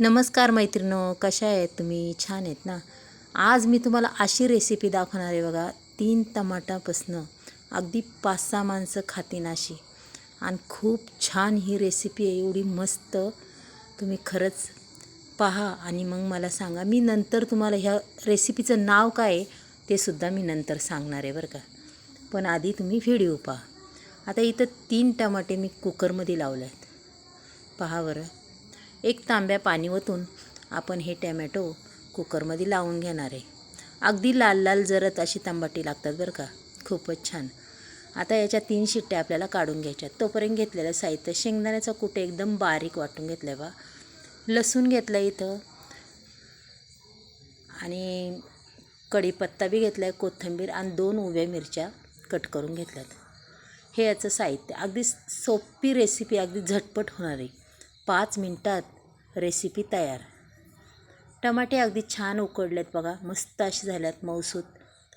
नमस्कार मैत्रिणो कशा आहेत तुम्ही? छान आहेत ना? आज मी तुम्हाला अशी रेसिपी दाखवणार आहे बघा तीन टमाटापासनं अगदी पाच सहा माणसं खातीन अशी. आणि खूप छान ही रेसिपी आहे एवढी मस्त. तुम्ही खरंच पहा आणि मग मला सांगा. मी नंतर तुम्हाला ह्या रेसिपीचं नाव काय आहे ते सुद्धा मी नंतर सांगणार आहे बरं का. पण आधी तुम्ही व्हिडिओ पहा. आता इथं तीन टमाटे मी कुकरमध्ये लावले आहेत. पहा बरं. एक तांब्या पाणी ओतून आपण हे टॅमॅटो कुकरमध्ये लावून घेणार आहे. अगदी लाल लाल जरत अशी तांबाटी लागतात बरं का. खूपच छान. आता याच्या तीन शिट्ट्या आपल्याला काढून घ्यायच्या तोपर्यंत घेतलेलं साहित्य शेंगदाण्याचा कुठे एकदम बारीक वाटून घेतलं आहे बा. लसूण घेतलं इथं. आणि कढीपत्ता बी घेतला आहे कोथिंबीर आणि दोन उभ्या मिरच्या कट करून घेतल्यात. हे याचं साहित्य. अगदी सोपी रेसिपी अगदी झटपट होणार आहे. पाच मिनटात रेसिपी तयार. टमाटे अगदी छान उकडलेत बघा मस्त असे झाल्यात मऊसूत.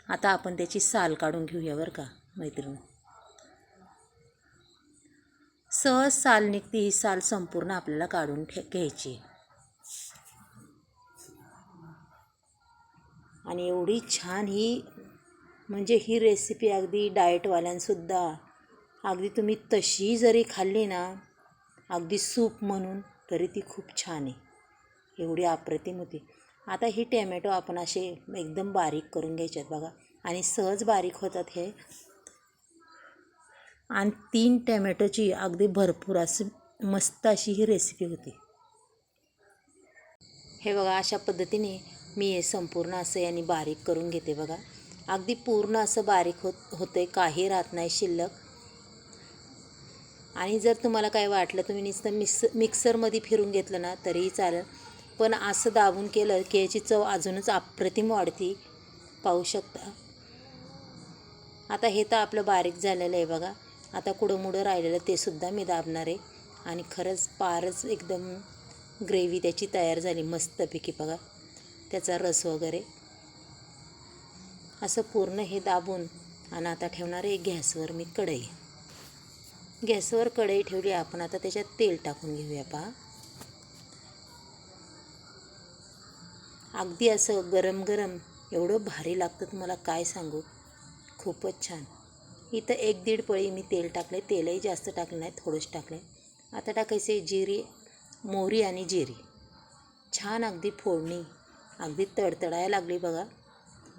आता आपण त्याची साल काढून घेऊया बरं का मैत्रिणी. सहज साल निघते ही साल संपूर्ण आपल्याला काढून घ्यायची. आणि एवढी छान ही म्हणजे ही रेसिपी अगदी डाएटवाल्यांसुद्धा अगदी तुम्ही तशी जरी खाल्ली ना अगदी सूप म्हणून तरी ती खूप छान आहे. एवढी अप्रतिम होती. आता ही टॅमॅटो आपण असे एकदम बारीक करून घ्यायच्यात बघा. आणि सहज बारीक होतात हे. आणि तीन टॅमॅटोची अगदी भरपूर असं मस्त अशी ही रेसिपी होती. हे बघा अशा पद्धतीने मी हे संपूर्ण असं यांनी बारीक करून घेते बघा. अगदी पूर्ण असं बारीक होत होतं आहे काही राहत नाही शिल्लक. आणि जर तुम्हाला काय वाटलं तुम्ही नुसतं मिक्स मिक्सरमध्ये फिरून घेतलं ना तरीही चालेल. पण असं दाबून केलं की याची चव अजूनच अप्रतिम वाढती. पाहू शकता. आता हे तर आपलं बारीक झालेलं आहे बघा. आता कुडमुडं राहिलेलं ते सुद्धा मी दाबणार आहे. आणि खरंच पारच एकदम ग्रेव्ही त्याची तयार झाली मस्तपैकी बघा. त्याचा रस वगैरे. असं पूर्ण हे दाबून आणि आता ठेवणार आहे गॅसवर मी कढई. गॅसवर कढई ठेवली आपण आता त्याच्यात तेल टाकून घेऊया पहा. अगदी असं गरम गरम एवढं भारी लागतं तुम्हाला काय सांगू? खूपच छान. इथं एक दीड पळी मी तेल टाकले तेलही जास्त टाकलं नाही थोडंच टाकलं आता टाकायचे जिरी मोहरी आणि जिरी. छान अगदी फोडणी अगदी तडतडायला लागली बघा.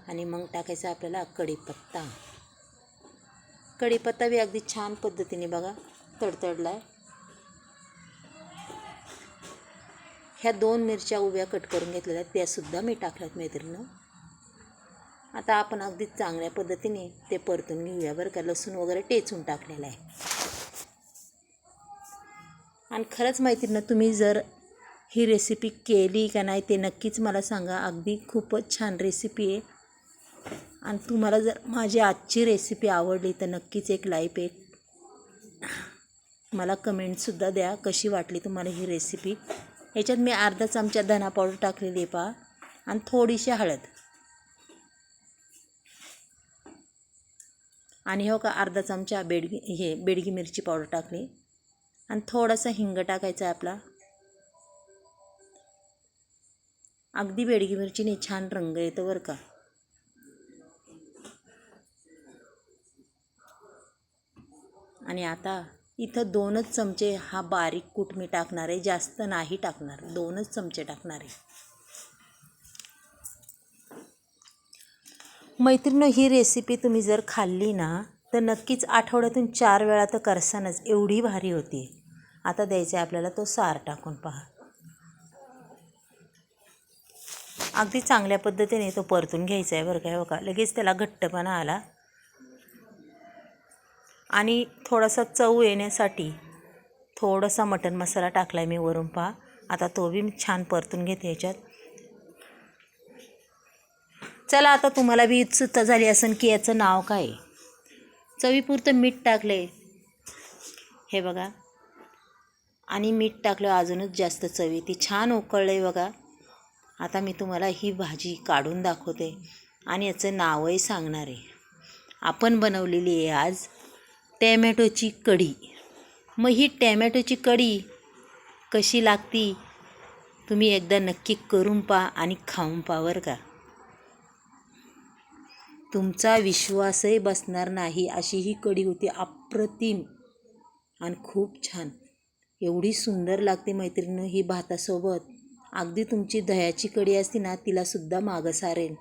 आणि मग टाकायचा आपल्याला कढीपत्ता. कढीपत्ता बी अगदी छान पद्धतीने बघा तडतडला आहे ह्या दोन मिरच्या उभ्या कट करून घेतलेल्या आहेत त्यासुद्धा मी टाकल्यात मैत्रिणं. आता आपण अगदी चांगल्या पद्धतीने ते परतून घेऊया बरं का लसूण वगैरे टेचून टाकलेलं आहे. आणि खरंच मैत्रीनं तुम्ही जर ही रेसिपी केली का नाही ते नक्कीच मला सांगा. अगदी खूपच छान रेसिपी आहे. आणि तुम्हाला जर माझी आजची रेसिपी आवडली तर नक्कीच एक लाईक एक मला कमेंटसुद्धा द्या. कशी वाटली तुम्हाला ही रेसिपी याच्यात मी अर्धा चमचा धना पावडर टाकलेली आहे पहा. आणि थोडीशी हळद. आणि हो का अर्धा चमचा बेडगी हे बेडगी मिरची पावडर टाकली. आणि थोडासा हिंग टाकायचा आहे आपला. अगदी बेडगी मिरचीने छान रंग येतो बरं का. आणि आता इथं दोनच चमचे हा बारीक कूट मी टाकणार आहे जास्त नाही टाकणार दोनच चमचे टाकणार आहे. मैत्रिणी ही रेसिपी तुम्ही जर खाल्ली ना तर नक्कीच आठवड्यातून चार वेळा तर करसानच एवढी भारी होती. आता द्यायचं आहे आपल्याला तो सार टाकून पहा. अगदी चांगल्या पद्धतीने तो परतून घ्यायचा आहे बरं काय बघा लगेच त्याला घट्टपणा आला. आणि थोडासा चव येण्यासाठी थोडासा मटन मसाला टाकला आहे मी वरून पहा. आता तो बी मी छान परतून घेते याच्यात. चला आता तुम्हाला बी उत्सुकता झाली असेल की याचं नाव काय आहे. चवीपुरतं मीठ टाकले हे बघा. आणि मीठ टाकलं अजूनच जास्त चवी ती छान उकळलं आहे बघा. आता मी तुम्हाला ही भाजी काढून दाखवते. आणि याचं नावही सांगणार आहे. आपण बनवलेली आहे आज टॅमॅटोची कढी. मग ही टॅमॅटोची कढी कशी लागती? तुम्ही एकदा नक्की करून पहा आणि खाऊन पहा बरं का. तुमचा विश्वासही बसणार नाही अशी ही कढी होती अप्रतिम आणि खूप छान. एवढी सुंदर लागते मैत्रिणी ही भातासोबत. अगदी तुमची दह्याची कढी असते ना तिलासुद्धा मागं सारेल